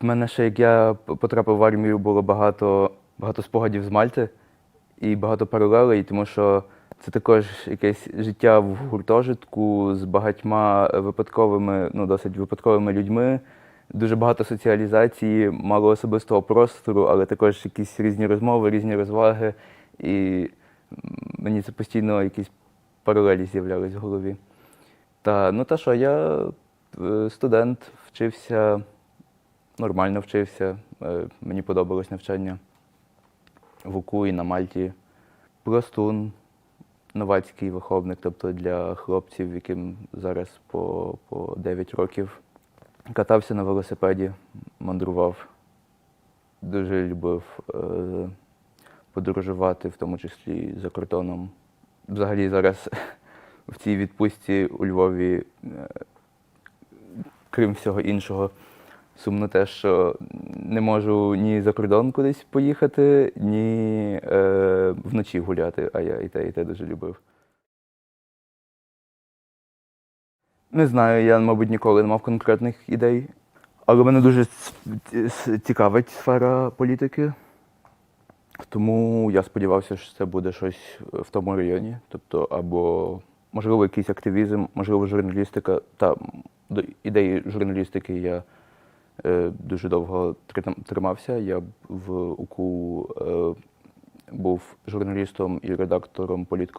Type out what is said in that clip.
В мене ще як я потрапив в армію, було багато, багато спогадів з Мальти і багато паралелей, тому що це також якесь життя в гуртожитку з багатьма випадковими, ну досить випадковими людьми. Дуже багато соціалізації, мало особистого простору, але також якісь різні розмови, різні розваги. І мені це постійно якісь паралелі з'являлись в голові. Та ну та що, я е, студент, вчився, нормально вчився. е, Мені подобалось навчання в УКУ і на Мальті. Пластун, новацький виховник, тобто для хлопців, яким зараз по, по 9 років. Катався на велосипеді, мандрував. Дуже любив е, подорожувати, в тому числі за кордоном. Взагалі зараз в цій відпустці у Львові, е, крім всього іншого, сумно те, що не можу ні за кордон кудись поїхати, ні е, вночі гуляти, а я і те, і те дуже любив. Не знаю, я, мабуть, ніколи не мав конкретних ідей. Але мене дуже цікавить сфера політики. Тому я сподівався, що це буде щось в тому районі. Тобто, або, можливо, якийсь активізм, можливо, журналістика. Та до ідеї журналістики я дуже довго тримався. Я в УКУ е, був журналістом і редактором політко